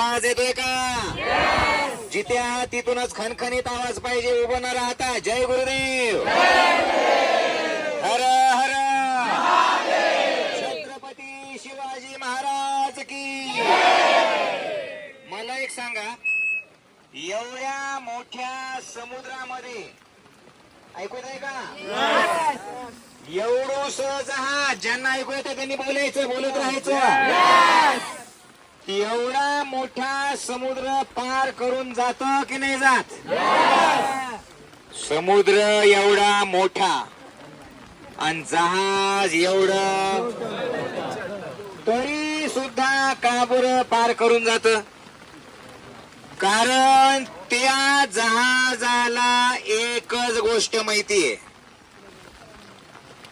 आवाज येतोय का? जिथे आहात तिथूनच खणखणीत आवाज पाहिजे. उभं न राहता. जय गुरुदेव. हर हर. छत्रपती शिवाजी महाराज की मला एक सांगा एवढ्या मोठ्या समुद्रामध्ये ऐकू आहे का? एवढं जहाज ज्यांना ऐकू येतं त्यांनी बोलायचं बोलत राहायचं. एवढा मोठा समुद्र पार करून जात की नाही जात? समुद्र एवढा मोठा आणि जहाज एवढं. तरी सुद्धा काबूर पार करून जात. कारण त्या जहाजाला एकच गोष्ट माहितीये.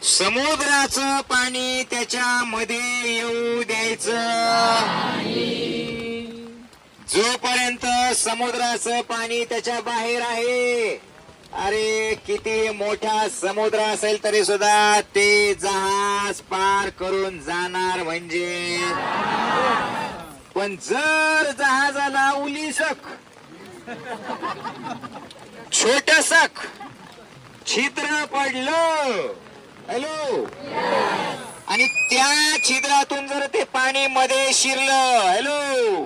समुद्राचं पाणी त्याच्यामध्ये येऊ द्यायचं. जोपर्यंत समुद्राचं पाणी त्याच्या बाहेर आहे अरे किती मोठा समुद्र असेल तरी सुद्धा ते जहाज पार करून जाणार म्हणजे. पण जर जहाजाला उलिसक छोटसक छिद्र पडलं हॅलो आणि त्या छिद्रातून जर ते पाणी मध्ये शिरलं हॅलो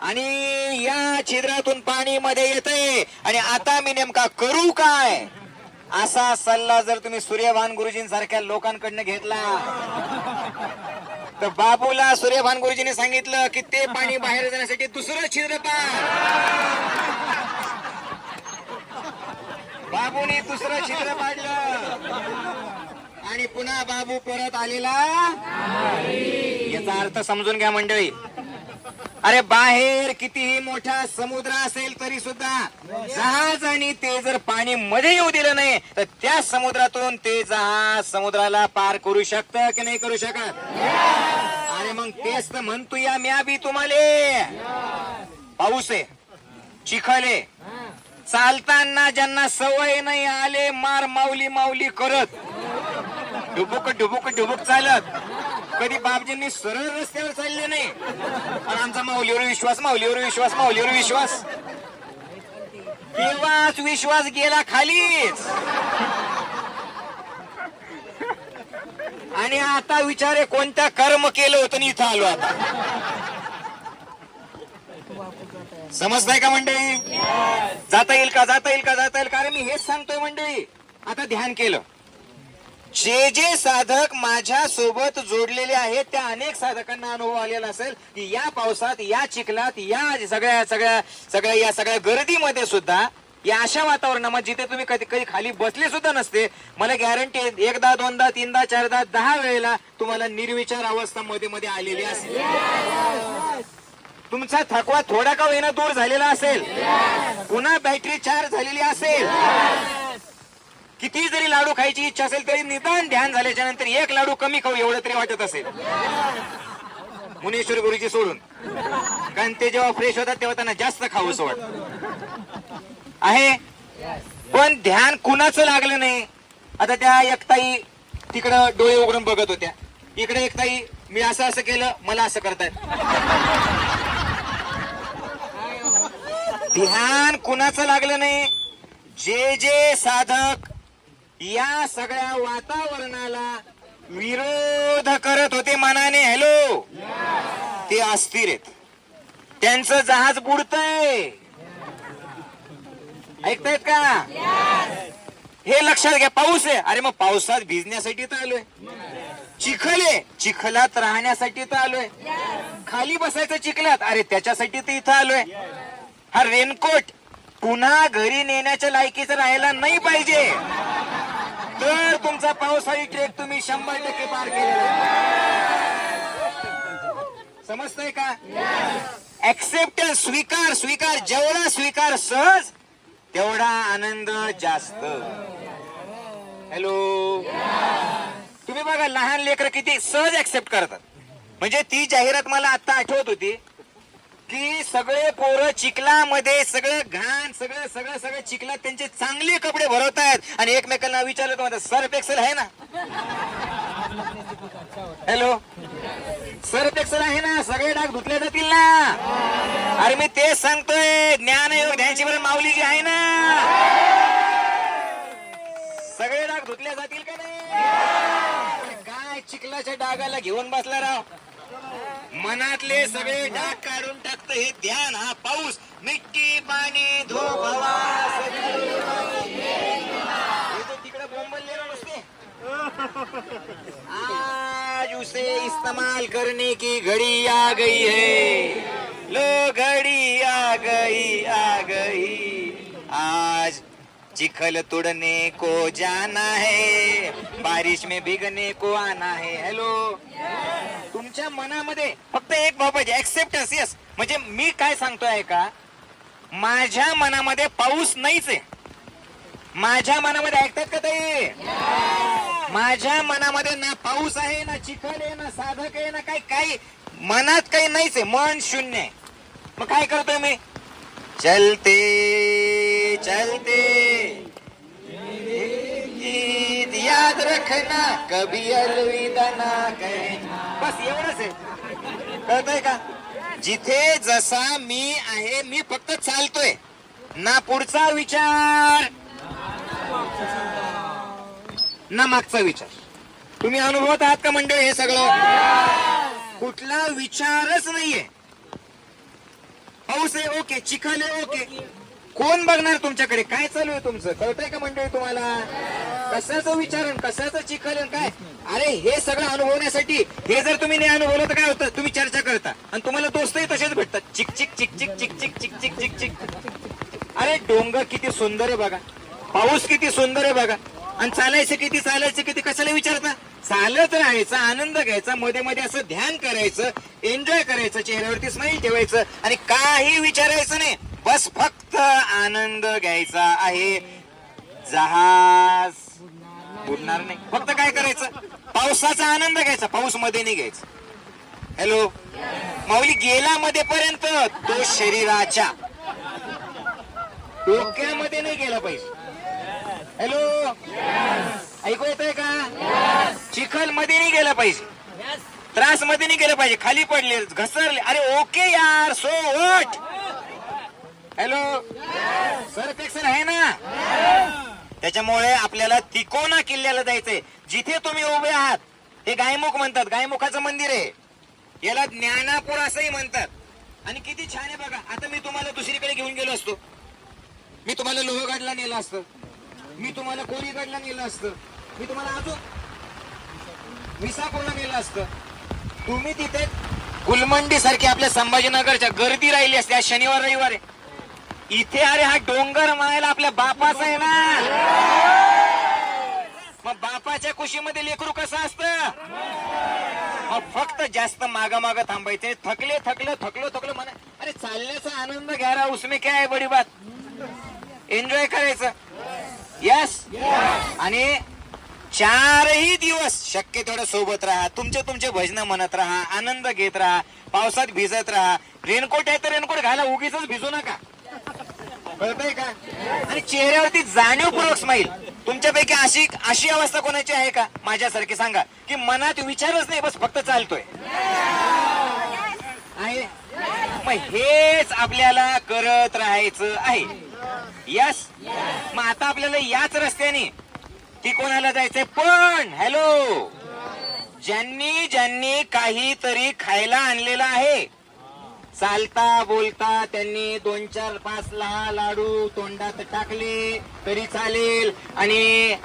आणि या छिद्रातून पाणी मध्ये येतंय आणि आता मी नेमका करू काय? असा सल्ला जर तुम्ही सूर्यभान गुरुजींसारख्या लोकांकडनं घेतला तर बाबूला सूर्यभान गुरुजींनी सांगितलं की ते पाणी बाहेर जाण्यासाठी दुसरं छिद्र पा बाबूने दुसरं चित्र पाडलं. आणि पुन्हा बाबू परत आलेला याचा अर्थ समजून घ्या मंडळी. अरे बाहेर कितीही मोठा समुद्र असेल तरी सुद्धा जहाज आणि ते जर पाणी मध्ये येऊ दिलं नाही तर त्या समुद्रातून ते जहाज समुद्राला पार करू शकत की नाही करू शकत? अरे मग तेच तर म्हणतो या म्या बी तुम्हाला. पाऊस आहे चिखल आहे. चालताना ज्यांना सवय नाही आले मार माऊली माऊली करत. डुबुक डुबुक डुबुक चालत. कधी बापजींनी सरळ रस्त्यावर चालले नाही. पण आमचा माऊलीवर विश्वास माऊलीवर विश्वास माऊलीवर विश्वास. तेव्हाच विश्वास गेला खालीच. आणि आता विचारे कोणता कर्म केलं होतं आणि इथं आलो आता. समजताय का मंडळी? जाता येईल का जाता येईल का जाता येईल कारण मी हेच सांगतोय मंडळी. आता ध्यान केलं. जे जे साधक माझ्या सोबत जोडलेले आहेत त्या अनेक साधकांना अनुभव आलेला असेल की या पावसात या चिखलात या सगळ्या सगळ्या सगळ्या या सगळ्या गर्दीमध्ये सुद्धा या अशा वातावरणामध्ये जिथे तुम्ही कधी कधी खाली बसले सुद्धा नसते मला गॅरंटी एकदा दोनदा तीनदा चारदा दहा वेळेला तुम्हाला निर्विचार अवस्था मध्ये मध्ये आलेली असेल. तुमचा थकवा थोडा का होईना दूर झालेला असेल? पुन्हा बॅटरी चार्ज झालेली असेल? किती जरी लाडू खायची इच्छा असेल तरी निदान ध्यान झाल्याच्यानंतर एक लाडू कमी खाऊ एवढं तरी वाटत असेल. मुनेश्वर गुरुजी सोडून. कारण ते जेव्हा फ्रेश होतात तेव्हा त्यांना जास्त खाऊ वाटत. आहे? पण ध्यान कुणाचं लागलं नाही? आता त्या एकताई तिकडं डोळे उघडून बघत होत्या. इकडे एकताई मी असं असं केलं मला असं करतायत. ध्यान कुणाचं लागलं नाही? जे जे साधक या सगळ्या वातावरणाला विरोध करत होते मनाने हॅलो? ते अस्थिर आहेत. त्यांचं जहाज बुडतंय. ऐकतायत का? हे लक्षात घ्या पाऊस आहे. अरे मग पावसात भिजण्यासाठी तर आलोय. चिखल चिखलात राहण्यासाठी तर आलोय. खाली बसायचं चिखलात. अरे त्याच्यासाठी तर इथं आलोय. हा रेनकोट. पुन्हा घरी नेण्याच्या लायकीचं राहायला नाही पाहिजे. तर तुमचा पावसाळी ट्रेक तुम्ही शंभर टक्के पार केलेला समजतंय का? ऍक्सेप्टन्स स्वीकार स्वीकार जेवढा स्वीकार सहज तेवढा आनंद जास्त. हॅलो तुम्ही बघा लहान लेकर किती सहज ऍक्सेप्ट करतात. म्हणजे ती जाहिरात मला आता आठवत होती. की सगळे पोरं चिखलामध्ये सगळं घाण सगळं सगळं सगळं चिखलात त्यांचे चांगले कपडे भरवतायत. आणि एकमेकांना विचारलं तर म्हणतात सर्फ एक्सेल आहे ना? हॅलो? सर्फ एक्सेल आहे ना? सगळे डाग धुतले जातील ना? अरे मी तेच सांगतोय ज्ञान योग ध्यानची बरं माऊली जी आहे ना? सगळे डाग धुतले जातील का नाही? काय चिखलाच्या डागाला घेऊन बसला राव? मनातले सगळे डाग काढून टाकत हे ध्यान हा पाऊस. मिट्टी पाणी धो तिकडे बोंबललेला नसते. आज उसे इस्तेमाल करने की घड़ी आ गई है. लो घड़ी आ गई आ गई. आज चिखल तोड़ने को जाना है बारिश में भीगने को आना है. हॅलो तुमच्या मनामध्ये फक्त एक भाव पाहिजे ऍक्सेप्टन्स यस म्हणजे मी काय सांगतोय का माझ्या मनामध्ये पाऊस नाहीच आहे. माझ्या मनामध्ये ऐकतात का ताई? माझ्या मनामध्ये ना पाऊस आहे ना चिखल आहे ना साधक आहे ना काही काही मनात काही नाहीच आहे मन शून्य आहे. मग काय करतोय मी? चलते चलते. गीत याद रखना कभी अलविदा ना कहना बस एवढंच आहे. का? जिथे जसा मी आहे मी फक्त चालतोय. ना पुढचा विचार ना मागचा विचार. तुम्ही अनुभवत आहात का मंडळी हे सगळं? कुठला विचारच नाहीये. पाऊस आहे ओके. चिखल आहे ओके. कोण बघणार तुमच्याकडे? काय चालू आहे तुमचं? कळतंय का मंडळी तुम्हाला? कशाचं विचारण कशाचं चिखल काय? अरे हे सगळं अनुभवण्यासाठी हे जर तुम्ही नाही अनुभवलं तर काय होतं? तुम्ही चर्चा करता. आणि तुम्हाला दोस्तही तसेच भेटतात. चिक चिक चिक चिक चिक चिक चिक चिक चिक चिक. अरे डोंगर किती सुंदर आहे बघा. पाऊस किती सुंदर आहे बघा. आणि चालायचं किती चालायचं किती कशाला विचारता? चालत राहायचं आनंद घ्यायचा मध्ये मध्ये असं ध्यान करायचं एन्जॉय करायचं चेहऱ्यावरती स्माईल ठेवायचं आणि काही विचारायचं नाही. बस फक्त आनंद घ्यायचा आहे. जहाज. बुडणार नाही. फक्त काय करायचं? पावसाचा आनंद घ्यायचा. पाऊसमध्ये नाही घ्यायचा. हॅलो माऊली गेला मध्ये पर्यंत तो शरीराच्या. डोक्यामध्ये नाही गेला पाहिजे. हॅलो ऐकू आहे का? चिखलमध्ये नाही गेला पाहिजे. त्रासमध्ये नाही गेलं पाहिजे. खाली पडले घसरले. अरे ओके यार सो वॉट हॅलो सर पेक्सर आहे ना? त्याच्यामुळे आपल्याला तिकोना किल्ल्याला जायचंय. जिथे तुम्ही उभे आहात हे गायमुख म्हणतात. गायमुखाचं मंदिर आहे. याला ज्ञानापूर असंही म्हणतात. आणि किती छान आहे बघा. आता मी तुम्हाला दुसरीकडे घेऊन गेलो असतो. मी तुम्हाला लोहगडला नेलं असतं. मी तुम्हाला कोरीगडला नेलं असतं. मी तुम्हाला अजून विसापूरला नेलं असतं. तुम्ही तिथे गुलमंडी सारखी आपल्या संभाजीनगरच्या गर्दी राहिली असते. आज शनिवार रविवार आहे. इथे अरे हा डोंगर मायला आपल्या बापाचा आहे ना. मग बापाच्या कुशीमध्ये लेकरू कसं असतं? मग फक्त जास्त माग माग थांबायचे. थकले थकलं थकलो थकलो म्हणा. अरे चालण्याचा आनंद घ्या रा उसमे काय आहे बडी बात एन्जॉय करायचं. यस आणि चारही दिवस शक्य तेवढं सोबत राहा. तुमचे तुमचे भजन म्हणत राहा आनंद घेत राहा पावसात भिजत राहा. रेनकोट आहे तर रेनकोट घाला उगीच भिजू नका. कळतंय का? आणि चेहऱ्यावरती जाणीवपूर्वक स्माईल तुमच्यापैकी अशी अशी अवस्था कोणाची आहे का? माझ्यासारखी सांगा. की मनात विचारच नाही बस फक्त चालतोय. आहे? मग हेच आपल्याला करत राहायचं आहे. यस मग आता आपल्याला याच रस्त्याने ती कोणाला जायचंय? पण हॅलो ज्यांनी ज्यांनी काहीतरी खायला आणलेलं आहे चालता बोलता त्यांनी दोन चार पाच लहा लाडू तोंडात टाकले तरी चालेल. आणि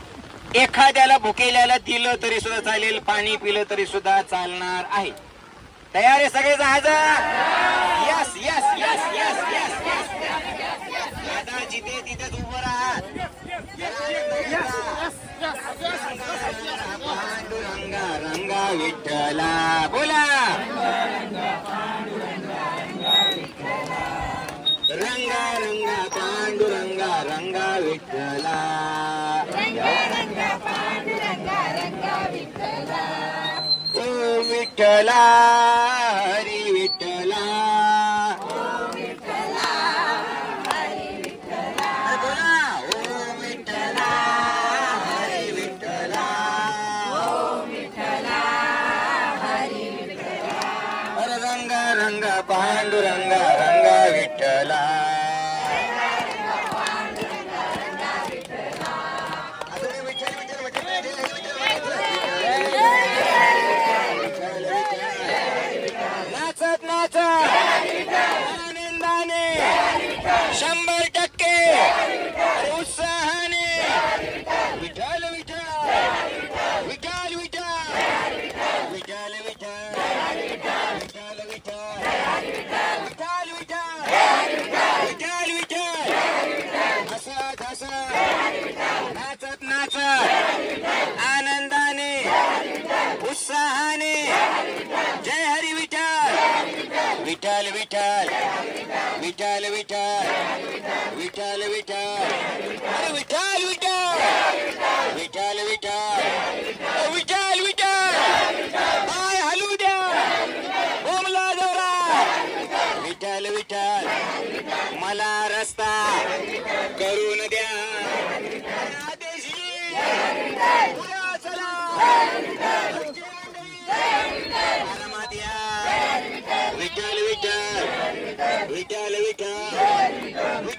एखाद्याला भुकेल्याला दिलं तरी सुद्धा चालेल पाणी पिलं तरी सुद्धा चालणार आहे. तयार आहे सगळे जहाज? Yes yes yes yes yes yes दादा जिथे तिथेच उभं राहा. पांडुरंगा रंगा विठ्ठला. बोला. రంగ రంగ పాండురంగ రంగ విఠల. ఓ విఠలా. नाचत नाचत आनंदाने उत्साहाने जय Hari Vitthal Vitthal Vitthal Vitthal Vitthal. We can, we can, we can, we can,